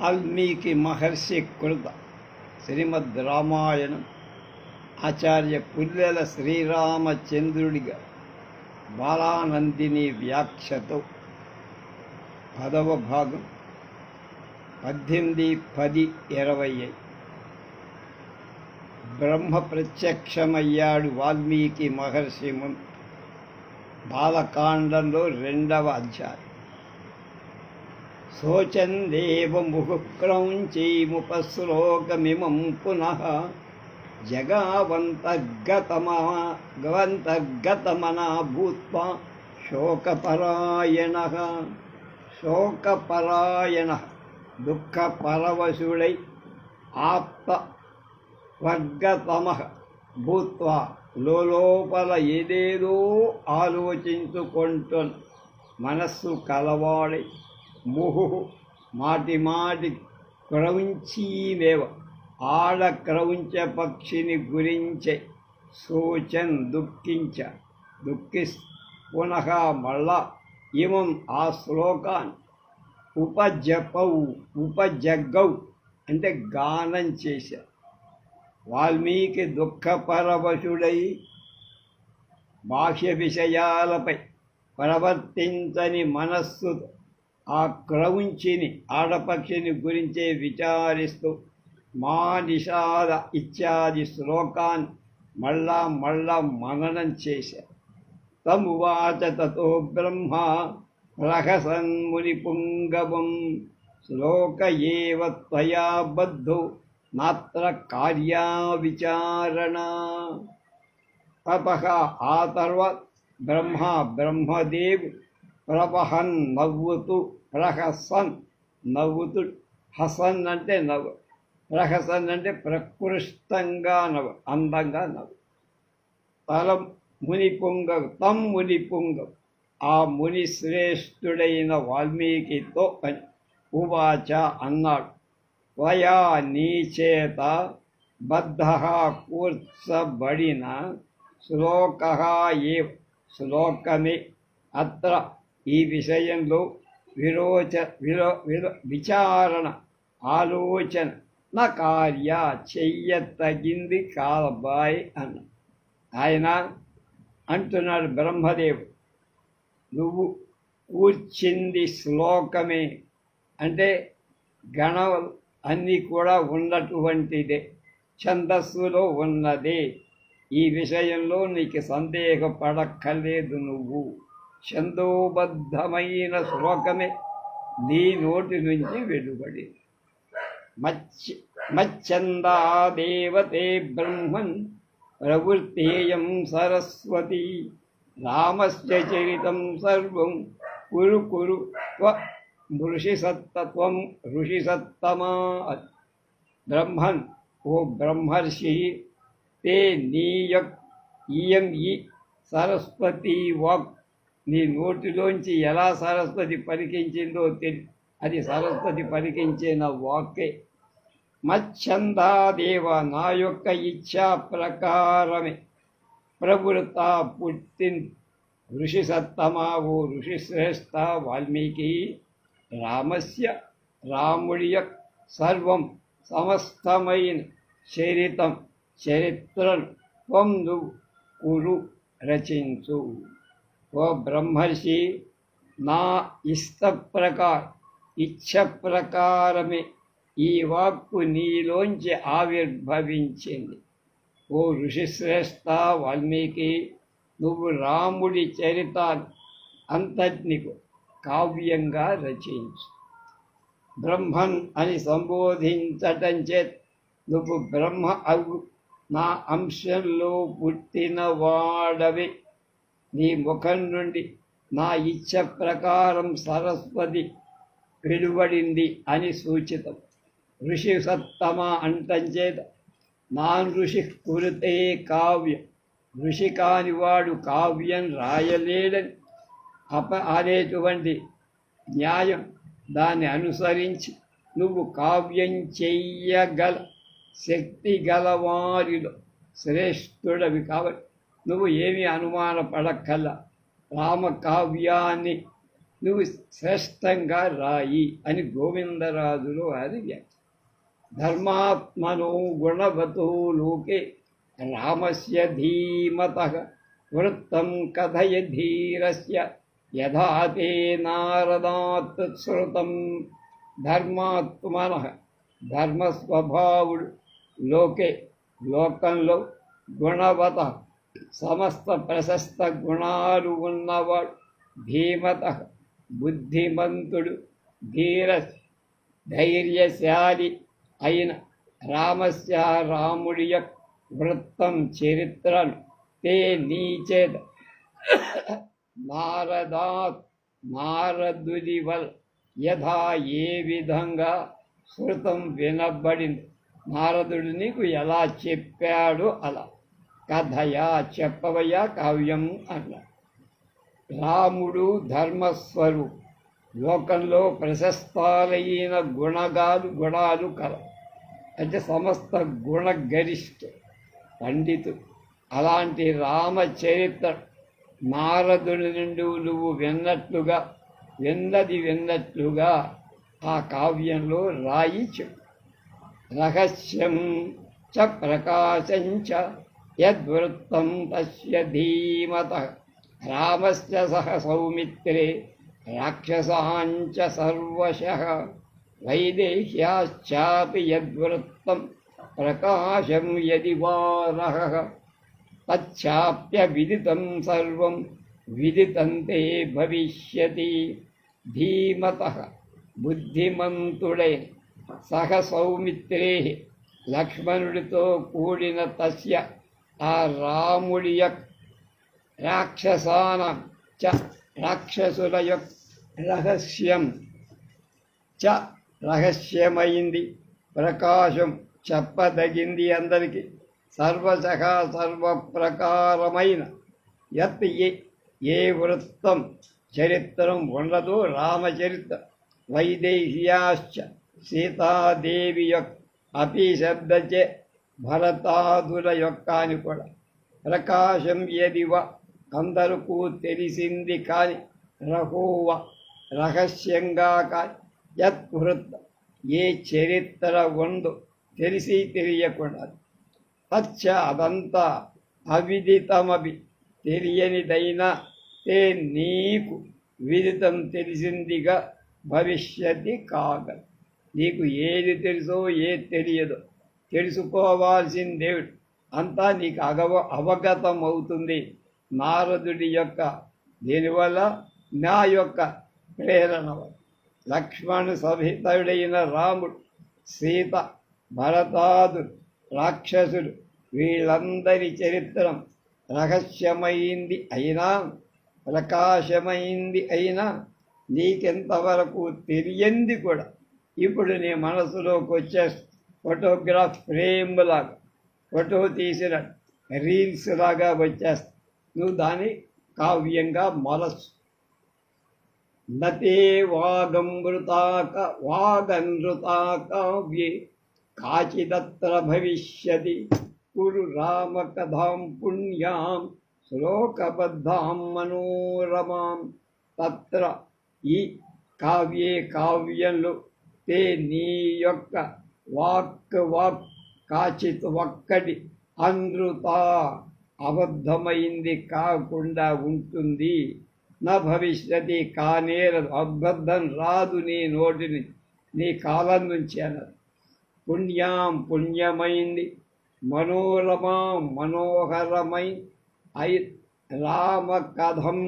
వాల్మీకి మహర్షి కృత శ్రీమద్ రామాయణం ఆచార్య పుల్లెల శ్రీరామచంద్రుడిగా బాలానందిని వ్యాఖ్యతో పదవ భాగం పద్దెనిమిది పది ఇరవై బ్రహ్మ ప్రత్యక్షమయ్యాడు వాల్మీకి మహర్షి ముందు బాలకాండంలో రెండవ అధ్యాయం. శోచందేవముహుక్రౌంచీముపశ్లోకమిమం పునః జగావంతర్గతమా గవంతర్గతమనా భూత్వా శోకపరాయణ శోకపరాయణ దుఃఖపరవశుడై ఆప్త వర్గతమ భూత్వా లోపల ఏదేదో ఆలోచించుకుంటున్న మనస్సు కలవాడై ముహు మాటి మాటి క్రౌంచీవేవ ఆడ క్రౌంచ పక్షిని గురించే సూచన్ దుఃఖించ దుఃఖిస్ పునః మళ్ళా ఇమం ఆ శ్లోకాన్ ఉపజపవు ఉపజగ్గవు అంటే గానం చేశారు వాల్మీకి దుఃఖపరవశుడై బాహ్య విషయాలపై ప్రవర్తించని మనస్సు ఆ క్రౌంచిని ఆడపక్షిని గురించే విచారిస్తూ మా నిషాద ఇత్యాది శ్లోకాన్ని మళ్ళా మళ్ళా మననం చేశారు. తమువాచ తతో బ్రహ్మ రహసన్ముని పుంగవం శ్లోక ఏవ త్వయా బద్ధో నాత్ర కార్యా విచారణ తపః ఆ తర్వాత బ్రహ్మ బ్రహ్మదేవు ప్రభహన్ నవ్వుతూ ప్రహసన్ నవ్వుతూ హసన్ అంటే నవ్వు. ప్రహసన్ అంటే ప్రకృష్టంగా నవ్వు అందంగా నవ్వు. తలం ముని పొంగ తం ముని పొంగ ఆ ముని శ్రేష్ఠుడైన వాల్మీకితో అని ఉవాచ అన్నాడు. వయా నీచేత బద్ధ కూర్చబడిన శ్లోక ఏ శ్లోకమే అత్ర ఈ విషయంలో విరోచ విరో విరో విచారణ ఆలోచన. నా కార్య చెయ్యతగింది కాలబాయి అన్న. ఆయన అంటున్నాడు బ్రహ్మదేవుడు నువ్వు కూర్చింది శ్లోకమే. అంటే గణ అన్నీ కూడా ఉన్నటువంటిదే ఛందస్సులో ఉన్నదే. ఈ విషయంలో నీకు సందేహపడక్కర్లేదు నువ్వు. ఛందోబద్ధమైన శ్లోకమే నీ నోటి నుంచి వెలువడి మచ్చ మచ్చందా దేవతే బ్రహ్మన్ ప్రవృత్తేయం సరస్వతి రామస్య చరితం సర్వం కురు కురు త్వ ఋషిసత్తత్వం ఋషిసత్తమా బ్రహ్మన్ ఓ బ్రహ్మర్షి తే నీయ ఇయం ఈ సరస్వతి వాక్ నీ నోటిలోంచి ఎలా సరస్వతి పలికించిందో తెలి అది సరస్వతి పలికించిన వాక్కే. మచ్చందాదేవ నా యొక్క ఇచ్ఛా ప్రకారమే. ప్రవృత పుట్టిన్ ఋషి సత్తమా ఓ ఋషి శ్రేష్ఠ వాల్మీకి రామస్య రాముడి యొక్క సర్వం సమస్తమైన చరితం చరిత్రను త్వం నువ్వు కురు రచించు. ఓ బ్రహ్మర్షి నా ఇష్ట ప్రకార ఇచ్ఛ ప్రకారమే ఈ వాక్కు నీలోంచి ఆవిర్భవించింది. ఓ ఋషిశ్రేష్ఠ వాల్మీకి నువ్వు రాముడి చరిత అంతటినికు కావ్యంగా రచించు. బ్రహ్మన్ అని సంబోధించటం చేత్ నువ్వు బ్రహ్మ అవు నా అంశంలో పుట్టిన వాడవి నీ ముఖం నుండి నా ఇచ్చ ప్రకారం సరస్వతి వెలువడింది అని సూచితం. ఋషి సత్తమ అంటంచేత నా ఋషి కురితే కావ్యం. ఋషి కానివాడు కావ్యం రాయలేడని అప అనేటువంటి న్యాయం దాన్ని అనుసరించి నువ్వు కావ్యం చెయ్యగల శక్తి గలవారిలో శ్రేష్ఠుడవి కాబట్టి నువ్వు ఏమీ అనుమానపడక్కల్లా రామకావ్యాన్ని నువ్వు శ్రేష్టంగా రాయి అని గోవిందరాజులు వారి వ్యాఖ్య. ధర్మాత్మను గుణవతో లోకే రామస్య ధీమత వృత్తం కథయ ధీరస్య యథా తే నారదాత్ శ్రుతం ధర్మాత్మన ధర్మస్వభావుడు లోకే లోకంలో గుణవత సమస్త ప్రశస్త గుణాలు ఉన్నవాడు భీమత బుద్ధిమంతుడు ధీర ధైర్యశాలి అయిన రామస్య రాముడి యొక్క వృత్తం చరిత్రను తే నీచేత నారదా నారదుడి వల్ యథా ఏ విధంగా శృతం వినబడింది? నారదుడు నీకు ఎలా చెప్పాడు? అలా. కథయా చెప్పవయ్యా కావ్యం అన్నా. రాముడు ధర్మస్వరూ లోకంలో ప్రశస్తాలైన గుణగాలు గుణాలు కల. అంటే సమస్త గుణగరిష్ఠ పండితుడు. అలాంటి రామచరిత్ర నారదుని నుండి నువ్వు విన్నట్లుగా విన్నది విన్నట్లుగా ఆ కావ్యంలో రాయి చెప్పు. రహస్యం చ ప్రకాశం చ యద్వృత్తం తస్య ధీమత. రామస్య సహ సౌమిత్రే రాక్షసాంచ సర్వశ. వైదేహ్యాశ్చాపి యద్వృత్తం ప్రకాశం యది వారహ తచ్చాప్య విదితం సర్వం విదితంతే భవిష్యతి. ధీమత బుద్ధిమంతుడే సహ సౌమిత్రే లక్ష్మణుడితో కూడిన తస్య ఆ రాముడి యొక్క రాక్షసాన చ రాక్షసుల యొక్క రహస్యం చ రహస్యమైంది. ప్రకాశం చెప్పదగింది అందరికీ. సర్వశః సర్వప్రకారమైన యత్ ఏ ఏ వృత్తం చరిత్రం ఉండదు. రామచరిత్ర వైదేహ్యాశ్చ సీతాదేవి యొక్క అపి శబ్దచే భరతాదుల యొక్క అని కూడా. ప్రకాశం ఎదివ అందరకు తెలిసింది కాని రహోవ రహస్యంగా కాని యత్వృత్త ఏ చరిత్ర ఉందో తెలిసి తెలియకుండా తచ్చ అదంతా అవిదితమవి తెలియనిదైనా తే నీకు విదితం తెలిసిందిగా భవిష్యత్తి కాగ. నీకు ఏది తెలుసో ఏది తెలియదో తెలుసుకోవాల్సిందేవిడు అంతా నీకు అగవ అవగతం అవుతుంది నారదుడి యొక్క దీనివల్ల నా యొక్క ప్రేరణ లక్ష్మణ సహితుడైన సభితుడైన రాముడు సీత భరతాదుడు రాక్షసుడు వీళ్ళందరి చరిత్రం రహస్యమైంది అయినా ప్రకాశమైంది అయినా నీకెంతవరకు తెలియంది కూడా. ఇప్పుడు నీ మనసులోకి వచ్చే ఫోటోగ్రాఫ్ ఫ్రేమ్ లాగా ఫోటో తీసిన రీల్స్ లాగా వచ్చేస్తా. నువ్వు దాన్ని కావ్యంగా మలసు నతే వాగమృతాక వాగనృతా కావ్యే కాచిదత్ర భవిష్యతి కురు రామకథాం పుణ్యాం శ్లోకబద్ధాం మనోరమాం. తత్ర ఈ కావ్యే కావ్యంలో తే నీ యొక్క వాక్ వాక్ కాచిత్ ఒక్కటి అనృత అబద్ధమైంది కాకుండా ఉంటుంది. నా భవిష్యతి కానేరదు అబద్ధం రాదు నీ నోటిని నీ కాలం నుంచి అన్నారు పుణ్యాం పుణ్యమైంది మనోరమా మనోహరమై ఐ రామ కథం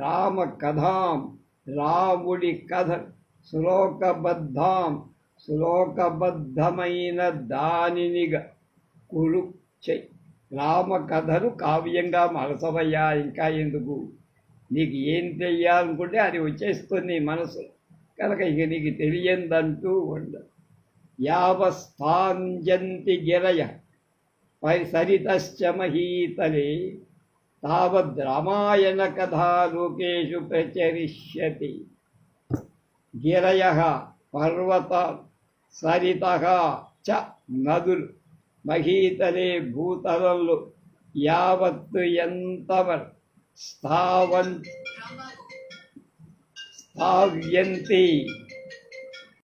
రామ కథాం రాముడి కథ శ్లోకబద్ధాం శ్లోకబద్ధమైన దానినిగా కురు చెయ్యి రామకథను కావ్యంగా మలసవయ్యా ఇంకా ఎందుకు? నీకు ఏం తెలియాలనుకుంటే అది వచ్చేస్తుంది మనసు. కనుక ఇక నీకు తెలియందంటూ ఉండదు యావస్థాంజంతి గిరయ సరితశ్చ మహీతలే. తావద్ రామాయణ కథా లోకేషు ప్రచరిష్యతి. గిరయ పర్వత సరిత చ నదులు మహీతలే భూతలంలో యావత్తు ఎంతవరకు స్థావంత్ స్థావ్యంతి.